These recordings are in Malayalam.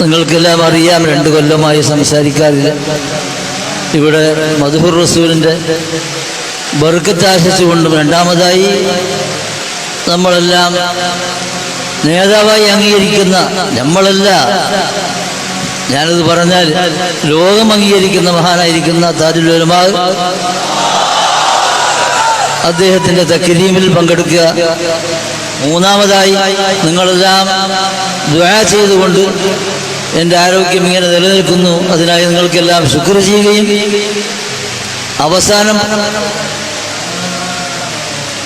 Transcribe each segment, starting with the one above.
നിങ്ങൾക്കെല്ലാം അറിയാം രണ്ടു കൊല്ലമായി സംസാരിക്കാറില്ല. ഇവിടെ മധുഹുർ റസൂലിന്റെ ബർക്കത്ത് ആശിച്ചുകൊണ്ടും രണ്ടാമതായി നമ്മളെല്ലാം നേതാവായി അംഗീകരിക്കുന്ന നമ്മളല്ല. ഞാനത് പറഞ്ഞാൽ ലോകം അംഗീകരിക്കുന്ന മഹാനായിരിക്കുന്ന താജുലുലമാ അദ്ദേഹത്തിന്റെ തക്രീമിൽ പങ്കെടുക്കുക. മൂന്നാമതായി നിങ്ങളെല്ലാം ദ്വാ ചെയ്തുകൊണ്ട് എന്റെ ആരോഗ്യം ഇങ്ങനെ നിലനിൽക്കുന്നു. അതിനായി നിങ്ങൾക്കെല്ലാം ശുക്ർ ചെയ്യുകയും അവസാനം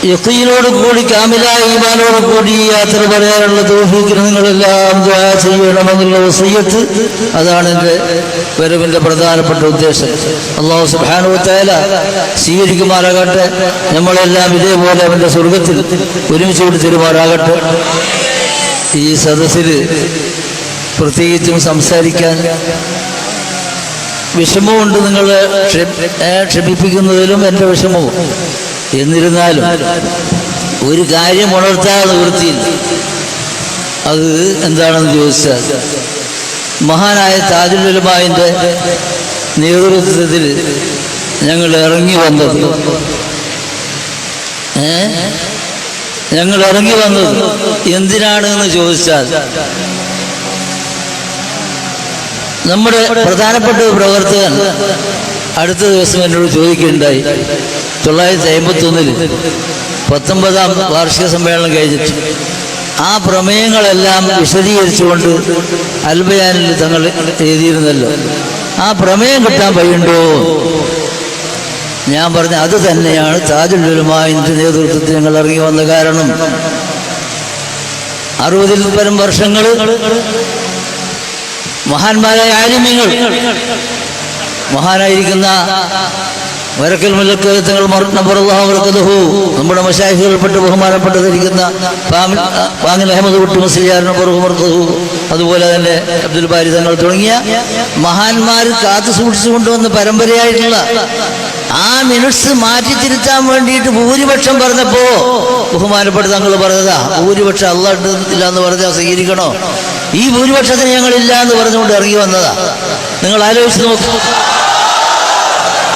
യക്കീനോട് കൂടി കാമിലായ ഈമാനോട് കൂടി യാത്ര പറയാനുള്ള തോഫീക്കിന് നിങ്ങളെല്ലാം ചെയ്യണമെന്നുള്ള വസയ്യത്ത് അതാണ് എന്റെ വരവിന്റെ പ്രധാനപ്പെട്ട ഉദ്ദേശം. അള്ളാഹു സുബാനുവത്തേല സ്വീകരിക്കുമാറാകട്ടെ. നമ്മളെല്ലാം ഇതേപോലെ അവന്റെ സ്വർഗത്തിൽ ഒരുമിച്ച് കൂടി തരുമാറാകട്ടെ. ഈ സദസ്സിൽ പ്രത്യേകിച്ചും സംസാരിക്കാൻ വിഷമമുണ്ട് നിങ്ങൾ ക്ഷമിപ്പിക്കുന്നതിലും എന്റെ വിഷമവും. എന്നിരുന്നാലും ഒരു കാര്യം ഉണർത്താതെ നിവൃത്തിയിൽ അത് എന്താണെന്ന് ചോദിച്ചാൽ മഹാനായ താജുലുലമാവിന്റെ നേതൃത്വത്തിൽ ഞങ്ങൾ ഇറങ്ങി വന്നത്. ഞങ്ങൾ ഇറങ്ങി വന്നത് എന്തിനാണ് എന്ന് ചോദിച്ചാൽ നമ്മുടെ പ്രധാനപ്പെട്ട ഒരു പ്രവർത്തകൻ അടുത്ത ദിവസം എന്നോട് ചോദിക്കുകയുണ്ടായി. തൊള്ളായിരത്തി അമ്പത്തി ഒന്നിൽ പത്തൊമ്പതാം വാർഷിക സമ്മേളനം കഴിഞ്ഞിട്ട് ആ പ്രമേയങ്ങളെല്ലാം വിശദീകരിച്ചുകൊണ്ട് അൽബയാനിൽ തങ്ങൾ എഴുതിയിരുന്നല്ലോ. ആ പ്രമേയം കിട്ടാൻ പയ്യുണ്ടോ ഞാൻ പറഞ്ഞ അത് തന്നെയാണ് താജുലുമാവിന്റെ നേതൃത്വത്തിൽ ഞങ്ങൾ ഇറങ്ങി വന്ന കാരണം. അറുപതിൽ പരം വർഷങ്ങൾ മഹാന്മാരായ ആലിമ്യങ്ങൾ മഹാനായിരിക്കുന്ന വരക്കൽ മുല്ലക്ക് തങ്ങൾ നബറുല്ലാഹു നമ്മുടെ മശാഹികൾപ്പെട്ട് ബഹുമാനപ്പെട്ടതിരിക്കുന്ന വാങ്ങൽ അഹമ്മദ് കുട്ടി പുറകു ബറുഹുമർക്കഹു അതുപോലെ തന്നെ അബ്ദുൽ ബാരി തങ്ങൾ തുടങ്ങിയ മഹാന്മാർ കാത്തു സൂക്ഷിച്ചു കൊണ്ടുവന്ന പരമ്പരയായിട്ടുള്ള ആ മിനിറ്റ്സ് മാറ്റി തിരുത്താൻ വേണ്ടിയിട്ട് ഭൂരിപക്ഷം പറഞ്ഞപ്പോ ബഹുമാനപ്പെട്ട തങ്ങൾ പറഞ്ഞതാ ഭൂരിപക്ഷം അള്ളാണ്ട് ഇല്ല എന്ന് പറഞ്ഞാൽ സ്വീകരിക്കണോ? ഈ ഭൂരിപക്ഷത്തിന് ഞങ്ങളില്ല എന്ന് പറഞ്ഞുകൊണ്ട് ഇറങ്ങി വന്നതാ. നിങ്ങൾ ആലോചിച്ച് നോക്കൂ.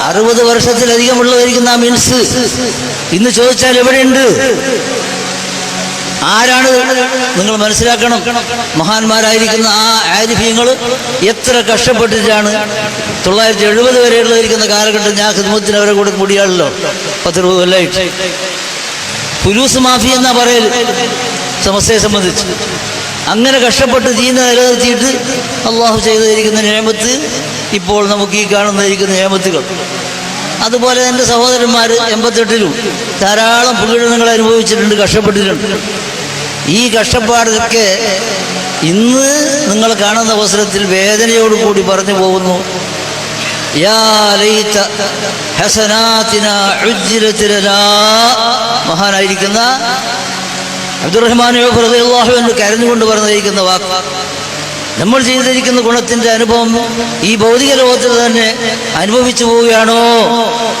അറുപത് വർഷത്തിലധികം ഉള്ളതായിരിക്കുന്ന ആ മിൻസ്. ഇന്ന് ചോദിച്ചാൽ എവിടെയുണ്ട്? ആരാണ്? നിങ്ങൾ മനസ്സിലാക്കണം. മഹാന്മാരായിരിക്കുന്ന ആ ആരിഫ്യങ്ങൾ എത്ര കഷ്ടപ്പെട്ടിട്ടാണ് തൊള്ളായിരത്തി എഴുപത് വരെയുള്ളതായിരിക്കുന്ന കാലഘട്ടം ഞാൻ ഹിദ്മത്തിന് അവരെ കൂടെ കൂടിയാണല്ലോ. പത്ത് രൂപ കൊല്ലമായിട്ട് പുലൂസ് മാഫി എന്നാ പറയൽ സമസ്യയെ സംബന്ധിച്ച്. അങ്ങനെ കഷ്ടപ്പെട്ട് ദീന നിലനിർത്തിയിട്ട് അള്ളാഹു ചെയ്തിരിക്കുന്ന നിയമത്ത് ഇപ്പോൾ നമുക്ക് ഈ കാണുന്നതിരിക്കുന്ന നിയമത്തുകൾ അതുപോലെ എന്റെ സഹോദരന്മാർ എൺപത്തെട്ടിലും ധാരാളം പീഡനങ്ങൾ അനുഭവിച്ചിട്ടുണ്ട് കഷ്ടപ്പെട്ടിട്ടുണ്ട്. ഈ കഷ്ടപ്പാടൊക്കെ ഇന്ന് നിങ്ങൾ കാണുന്ന അവസരത്തിൽ വേദനയോട് കൂടി പറഞ്ഞു പോകുന്നു. മഹാനായിരിക്കുന്ന അബ്ദുറഹ്മാൻ അള്ളാഹു എന്ന് കരഞ്ഞുകൊണ്ട് പറഞ്ഞിരിക്കുന്ന വാക്ക്. നമ്മൾ ചെയ്തിരിക്കുന്ന ഗുണത്തിന്റെ അനുഭവം ഈ ഭൗതിക ലോകത്തിൽ തന്നെ അനുഭവിച്ചു പോവുകയാണോ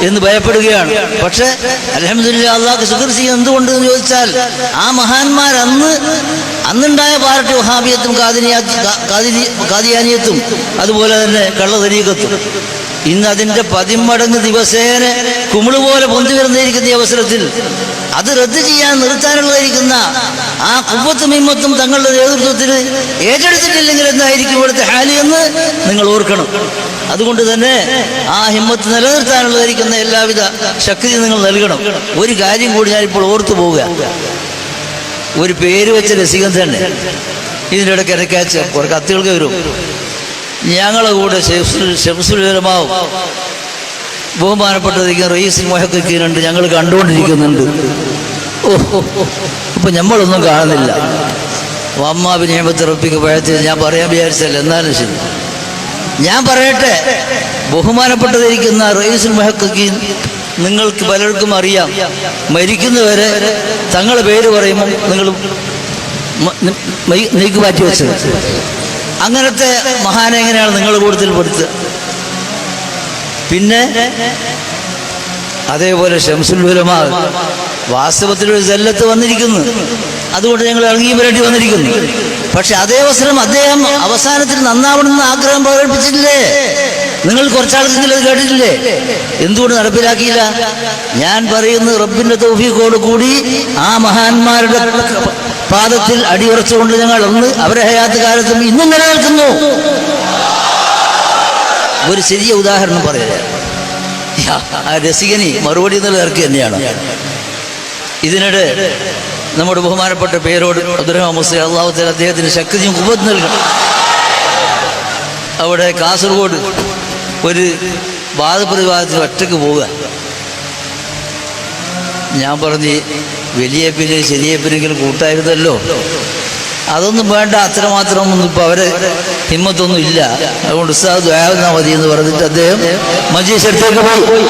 എന്ന് ഭയപ്പെടുകയാണ്. പക്ഷെ അലഹമില്ല അള്ളാഹ് ചെയ്യുക എന്തുകൊണ്ട് എന്ന് ചോദിച്ചാൽ ആ മഹാന്മാർ അന്ന് അന്നുണ്ടായ പാർട്ടി വഹാബിയത്തും കാതിയാനിയത്തും അതുപോലെ തന്നെ കള്ളതരീകത്തും ഇന്ന് അതിന്റെ പതിമടങ്ങ് ദിവസേന കുമിൾ പോലെ പൊന്തി വരുന്നിരിക്കുന്ന ഈ അവസരത്തിൽ അത് റദ്ദ് ചെയ്യാൻ നിർത്താനുള്ളതായിരിക്കുന്ന ആ കുമ്പത്തും ഇമ്മത്തും തങ്ങളുടെ നേതൃത്വത്തിൽ ഏറ്റെടുത്തിട്ടില്ലെങ്കിൽ എന്തായിരിക്കും ഇവിടുത്തെ ഹാലി എന്ന് നിങ്ങൾ ഓർക്കണം. അതുകൊണ്ട് തന്നെ ആ ഹിമ്മത്ത് നിലനിർത്താനുള്ളതായിരിക്കുന്ന എല്ലാവിധ ശക്തി നിങ്ങൾ നൽകണം. ഒരു കാര്യം കൂടി ഞാനിപ്പോൾ ഓർത്തു പോവുക. ഒരു പേര് വെച്ച രസികൻ തന്നെ ഇതിന്റെ ഇടയ്ക്ക് ഇടയ്ക്കാച്ച കുറെ കത്തുകൾക്ക് വരും. ഞങ്ങളെ കൂടെ ഷംസുലമാവും ബഹുമാനപ്പെട്ടതിരിക്കുന്ന റയീസിൻ മൊഹക്കുണ്ട് ഞങ്ങൾ കണ്ടുകൊണ്ടിരിക്കുന്നുണ്ട്. ഓ അപ്പം നമ്മളൊന്നും കാണുന്നില്ല. അമ്മാവിനെ എഴുപത്തിറപ്പിക്ക് പഴത്തിൽ ഞാൻ പറയാൻ വിചാരിച്ചല്ല എന്നാലും ശരി. ഞാൻ പറയട്ടെ. ബഹുമാനപ്പെട്ടതിരിക്കുന്ന റയീസുൽ മൊഹക്കുക്കീൻ നിങ്ങൾക്ക് പലർക്കും അറിയാം. മരിക്കുന്നവരെ തങ്ങളുടെ പേര് പറയുമ്പോൾ നിങ്ങൾ നീക്ക് മാറ്റി വെച്ചത്. അങ്ങനത്തെ മഹാനെ എങ്ങനെയാണ് നിങ്ങൾ കൂടുതൽ പെടുത്തുക പിന്നെ അതേപോലെ ഷംസുൽ ഉലമ വാസ്തവത്തിൽ ഒരു ജല്ലത്ത് വന്നിരിക്കുന്നു. അതുകൊണ്ട് ഞങ്ങൾ ഇറങ്ങി വരേണ്ടി വന്നിരിക്കുന്നു. പക്ഷെ അതേ അവസരം അദ്ദേഹം അവസാനത്തിൽ നന്നാവണമെന്ന് ആഗ്രഹം പ്രകടിപ്പിച്ചിട്ടില്ലേ? നിങ്ങൾ കുറച്ചാൾക്കെങ്കിലും അത് കേട്ടിട്ടില്ലേ? എന്തുകൊണ്ട് നടപ്പിലാക്കിയില്ല? ഞാൻ പറയുന്നത് റബ്ബിന്റെ തൗഫീഖോട് കൂടി ആ മഹാന്മാരുടെ പാദത്തിൽ അടിയുറച്ചുകൊണ്ട് ഞങ്ങൾ അന്ന് അവരെ ഹയാത്ത് കാലത്തും ഇന്നും നിലനിൽക്കുന്നു ഒരു ചെറിയ ഉദാഹരണം പറയുക ആ രസികനി മറുപടി എന്നുള്ള ഇറക്കി തന്നെയാണ്. ഇതിനിടെ നമ്മുടെ ബഹുമാനപ്പെട്ട പേരോട് അബ്ദുറഹ്മാൻ മുസ്ലിം അള്ളാഹുത്തല അദ്ദേഹത്തിന് ശക്തിയും ഉപത് നൽകണം. അവിടെ കാസർഗോഡ് ഒരു വാദപ്രതിവാദത്തിൽ ഒറ്റയ്ക്ക് പോവുക. ഞാൻ പറഞ്ഞ് വലിയ പിന്നെ ചെറിയ പിന്നെങ്കിലും കൂട്ടായിരുന്നല്ലോ. അതൊന്നും വേണ്ട അത്രമാത്രം ഒന്നും ഇപ്പൊ അവരെ ഹിമ്മത്തൊന്നും ഇല്ല. അതുകൊണ്ട് ഉസ്താദ് ദ്വാവുന്നാ മതി എന്ന് പറഞ്ഞിട്ട് അദ്ദേഹം മഞ്ചേശ്വരത്തേക്ക് പോയി.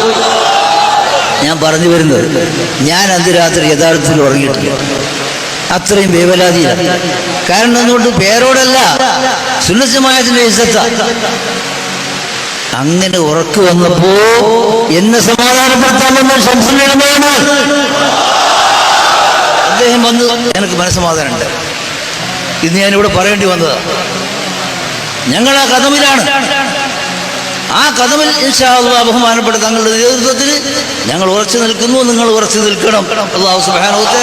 ഞാൻ പറഞ്ഞു വരുന്നത് ഞാൻ അന്ന് രാത്രി യഥാർത്ഥത്തിൽ ഉറങ്ങിയിട്ടില്ല. അത്രയും വേവലാതിയില്ല കാരണം എന്തുകൊണ്ട്? പേരോടല്ല. സുന്നസമായതിന്റെ ഇസത്ത അങ്ങനെ ഉറക്കു വന്നപ്പോ എന്നെ സമാധാനപ്പെടുത്താൻ വന്ന ശംസുലമാണ് അദ്ദേഹം വന്ന് എനിക്ക് മനസ്സമാധാനമുണ്ട്. ഇന്ന് ഞാനിവിടെ പറയേണ്ടി വന്നത് ഞങ്ങൾ ആ കഥമിലാണ്. ആ കഥമിൽ ബഹുമാനപ്പെട്ട തങ്ങളുടെ നേതൃത്വത്തിൽ ഞങ്ങൾ ഉറച്ചു നിൽക്കുന്നു നിങ്ങൾ ഉറച്ചു നിൽക്കണം. അള്ളാഹു സുബാനോത്തെ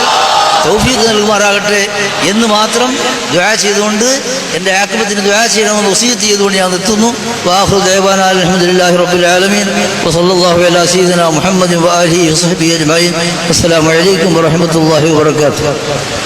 തൗഫീഖ് നൽകുമാറാകട്ടെ എന്ന് മാത്രം ദ്വാ ചെയ്തുകൊണ്ട് എന്റെ ആക്രമത്തിന് ദ്വാ ചെയ്യണമെന്ന് വസീത്ത് ചെയ്തുകൊണ്ട് ഞാൻ നിർത്തുന്നു. വാഹു ദേവാന അലഹമുല്ലാഹി റബ്ബുൽ ആലമീൻ. വസല്ലല്ലാഹു അലാ സയ്യിദിന മുഹമ്മദ് വആലിഹി വസഹ്ബിഹി അജ്മഈൻ. അസ്സലാമു അലൈക്കും വറഹ്മത്തുള്ളാഹി വബറകാതുഹു